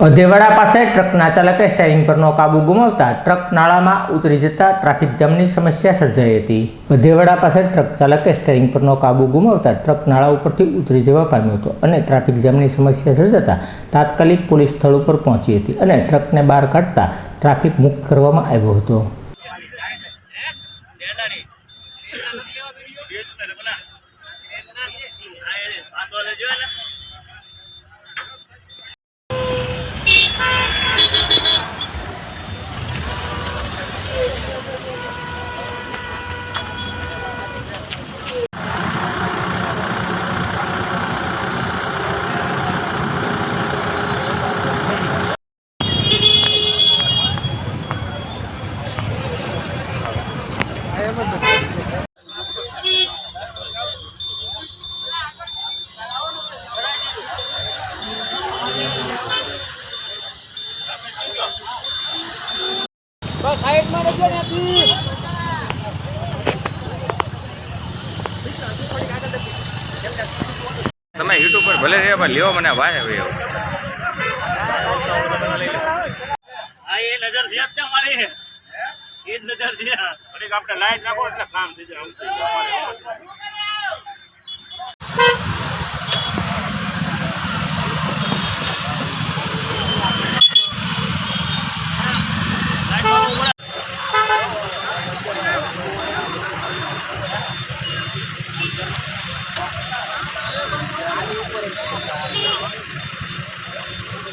અધેવાડા પાસે ટ્રકના ચાલકે સ્ટેરિંગ પરનો કાબુ ગુમાવતા ટ્રક નાળામાં ઉતરી જતા ટ્રાફિક જામની સમસ્યા સર્જાઈ હતી અધેવાડા પાસે ટ્રક ચાલકે સ્ટેરિંગ પરનો કાબુ ગુમાવતા ટ્રક નાળા ઉપરથી ઉતરી જવા પામ્યો હતો અને ટ્રાફિક જામની સમસ્યા સર્જાતા તાત્કાલિક પોલીસ સ્થળ ઉપર પહોંચી હતી અને ટ્રકને બહાર કાઢતા ટ્રાફિક મુક્ત કરવામાં આવ્યો હતો તમે યુટ્યુબ પર ભલે રહ્યા પણ લ્યો મને ભાઈ હવે હા એ નજર છે તે એ જ નજર છે. આપણે લાઈટ નાખો એટલે કામ થઈ જાય આમ થઈ જાય.